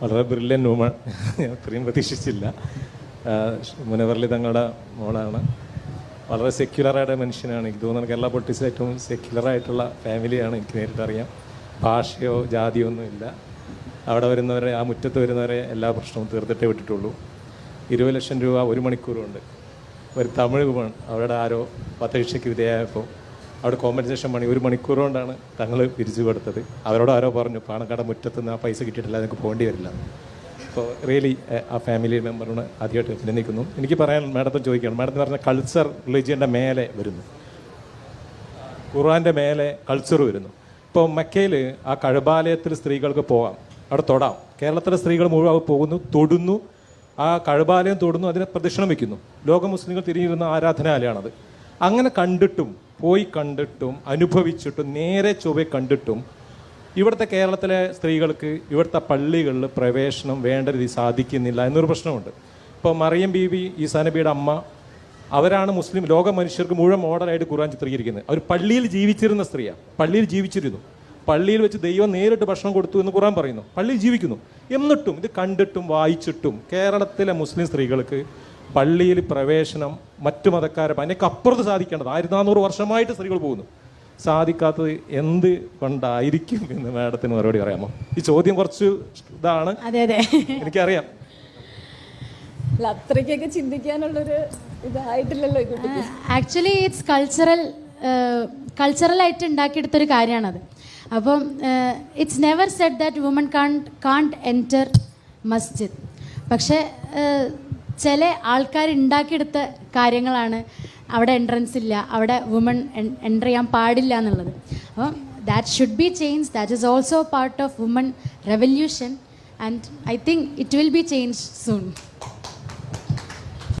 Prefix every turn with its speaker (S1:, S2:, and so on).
S1: വളരെ brilliant woman ഞാൻ ഇത്രയും പ്രതീക്ഷിച്ചില്ല. മുനവർലി തങ്ങളുടെ മോളാണ്. വളരെ സെക്യുലറായിട്ട് മനുഷ്യനാണ്. എനിക്ക് തോന്നുന്നത് കേരള പൊട്ടിസ് ഏറ്റവും സെക്യുലറായിട്ടുള്ള ഫാമിലിയാണ് എനിക്ക് നേരിട്ടറിയാം ഭാഷയോ ജാതിയോ ഒന്നുമില്ല അവിടെ വരുന്നവരെ ആ മുറ്റത്ത് വരുന്നവരെ എല്ലാ പ്രശ്നവും തീർത്തിട്ടേ വിട്ടിട്ടുള്ളൂ. ഇരുപത് ലക്ഷം രൂപ ഒരു മണിക്കൂറുണ്ട് ഒരു തമിഴ് വുമൺ അവരുടെ ആരോ വധശിക്ഷയ്ക്ക് വിധേയമായപ്പോൾ അവിടെ കോമ്പൻസേഷൻ മണി ഒരു മണിക്കൂർ കൊണ്ടാണ് തങ്ങൾ പിരിച്ചു കൊടുത്തത്. അവരോട് ആരോ പറഞ്ഞു പാണക്കാട് മുറ്റത്ത് നിന്ന് ആ പൈസ കിട്ടിയിട്ടില്ല നിങ്ങൾക്ക് പോകേണ്ടി വരില്ല. അപ്പോൾ റിയലി ആ ഫാമിലി മെമ്പറിനോട് ആദ്യമായിട്ട് അഭിനന്ദിക്കുന്നു. എനിക്ക് പറയാൻ മാഡത്തോട് ചോദിക്കുകയാണ് മാഡത്തിന് പറഞ്ഞ കൾച്ചർ റിലീജിയന്റെ മേലെ വരുന്നു. ഖുർആന്റെ മേലെ കൾച്ചർ വരുന്നു. ഇപ്പോൾ മക്കയിൽ ആ കഴബാലയത്തിൽ സ്ത്രീകൾക്ക് പോകാം അവിടെ തൊടാം. കേരളത്തിലെ സ്ത്രീകൾ മുഴുവൻ പോകുന്നു തൊടുന്നു. ആ കഴബാലയം തൊടുന്നു അതിനെ പ്രദക്ഷിണം വയ്ക്കുന്നു. ലോക മുസ്ലിങ്ങൾ തിരിഞ്ഞിരുന്ന ആരാധനാലയമാണത് അങ്ങനെ കണ്ടിട്ടും പോയി കണ്ടിട്ടും അനുഭവിച്ചിട്ടും നേരെ ചൊവ്വെ കണ്ടിട്ടും ഇവിടുത്തെ കേരളത്തിലെ സ്ത്രീകൾക്ക് ഇവിടുത്തെ പള്ളികളിൽ പ്രവേശനം വേണ്ട രീതി സാധിക്കുന്നില്ല എന്നൊരു പ്രശ്നമുണ്ട്. ഇപ്പോൾ മറിയം ബീവി ഈസാ നബിയുടെ അമ്മ അവരാണ് മുസ്ലിം ലോക മനുഷ്യർക്ക് മുഴുവൻ മോഡലായിട്ട് ഖുർആൻ ചിത്രീകരിക്കുന്നത്. അവർ പള്ളിയിൽ ജീവിച്ചിരുന്ന സ്ത്രീയാണ് പള്ളിയിൽ ജീവിച്ചിരുന്നു. പള്ളിയിൽ വെച്ച് ദൈവം നേരിട്ട് ഭക്ഷണം കൊടുത്തു എന്ന് ഖുർആൻ പറയുന്നു. പള്ളിയിൽ ജീവിക്കുന്നു. എന്നിട്ടും ഇത് കണ്ടിട്ടും വായിച്ചിട്ടും കേരളത്തിലെ മുസ്ലിം സ്ത്രീകൾക്ക് പള്ളിയിൽ പ്രവേശനം മറ്റു മതക്കാരെ അതിനൊക്കെ അപ്പുറത്ത് സാധിക്കേണ്ടത് ആയിരത്തി നാനൂറ് വർഷമായിട്ട് സ്ത്രീകൾ പോകുന്നു. സാധിക്കാത്തത് എന്ത് കൊണ്ടായിരിക്കും എന്ന് മാഡത്തിന് മറുപടി പറയാമോ? ഈ ചോദ്യം കുറച്ച് ഇതാണ്.
S2: അതെ അതെ.
S1: എനിക്കറിയാം.
S3: അത്രയ്ക്കൊക്കെ ചിന്തിക്കാനുള്ളൊരു ഇതായിട്ടില്ലല്ലോ
S2: ആക്ച്വലി ഇറ്റ്സ് കൾച്ചറൽ കൾച്ചറലായിട്ട് ഉണ്ടാക്കിയെടുത്തൊരു കാര്യമാണത്. അപ്പം it's never said that woman can can enter മസ്ജിദ് പക്ഷേ ചില ആൾക്കാർ ഉണ്ടാക്കിയെടുത്ത കാര്യങ്ങളാണ് അവിടെ എൻട്രൻസ് ഇല്ല അവിടെ വുമൺ എന്റർ ചെയ്യാൻ പാടില്ല എന്നുള്ളത്. അപ്പം that should be change that is also part of woman revolution and I think it will be change soon